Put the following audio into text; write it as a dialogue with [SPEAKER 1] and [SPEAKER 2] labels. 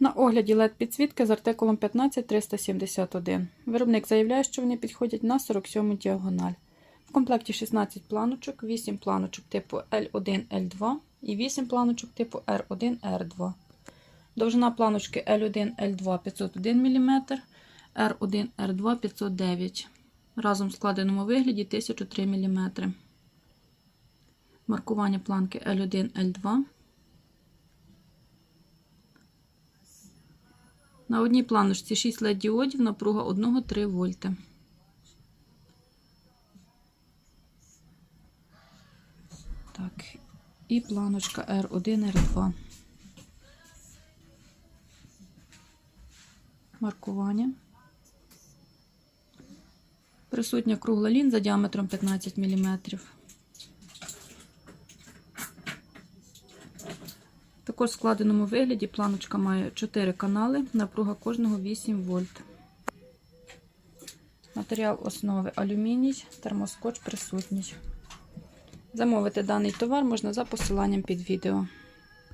[SPEAKER 1] На огляді LED підсвітки з артикулом 15371. Виробник заявляє, що вони підходять на 47 діагональ. В комплекті 16 планочок, 8 планочок типу L1, L2 і 8 планочок типу R1, R2. Довжина планочки L1, L2 501 мм, R1, R2 509 Разом в складеному вигляді 1003 мм. Маркування планки L1, L2. На одній планочці 6 LED діодів, напруга 1-3 вольти. Так, і планочка R1, R2. Маркування. Присутня кругла лінза діаметром 15 мм. Також в складеному вигляді планочка має 4 канали, напруга кожного 8 вольт. Матеріал основи алюміній, термоскоч присутній. Замовити даний товар можна за посиланням під відео.